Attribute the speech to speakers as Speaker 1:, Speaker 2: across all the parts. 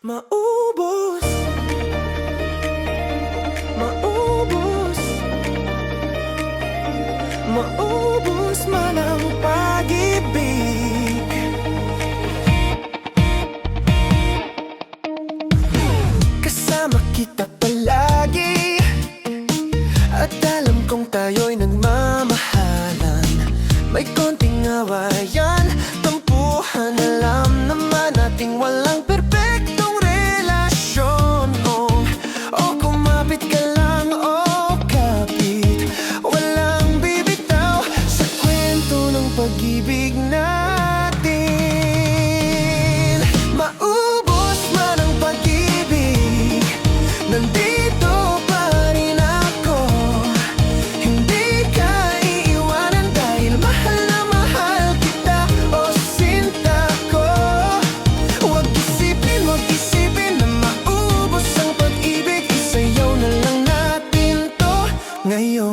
Speaker 1: Maubos. Maubos. Maubos man ang pag-ibig. Kasama kita palagi. At alam kong tayo'y nagmamahalan. May konting awayan Tampuhan alam naman nating walang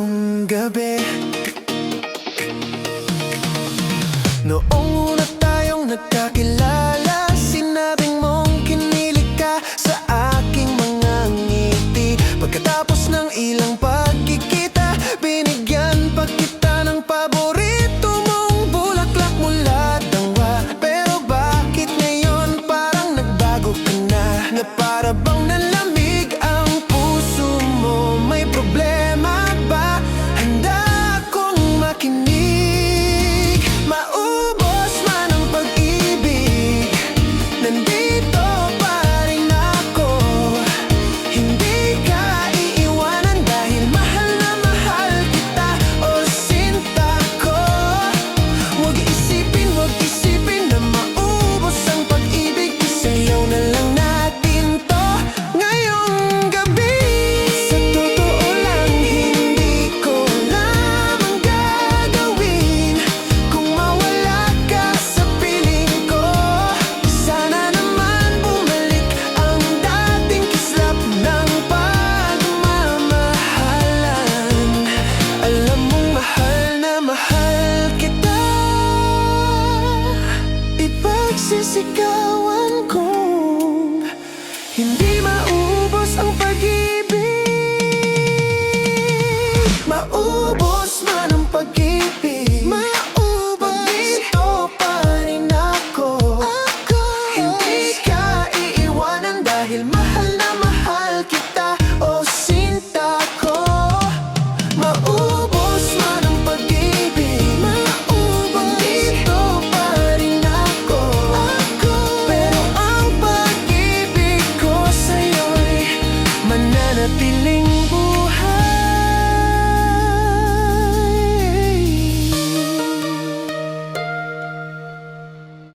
Speaker 1: isang gabi. Noong una tayong nagkakilala Sinabing mong kinilig ka sa aking mga ngiti. Pagkatapos ng ilang pagkikita Binigyan pa kita ng paborito mong bulaklak mula tangwa Pero bakit ngayon parang nagbago ka na? Na para bang sisigawan kong hindi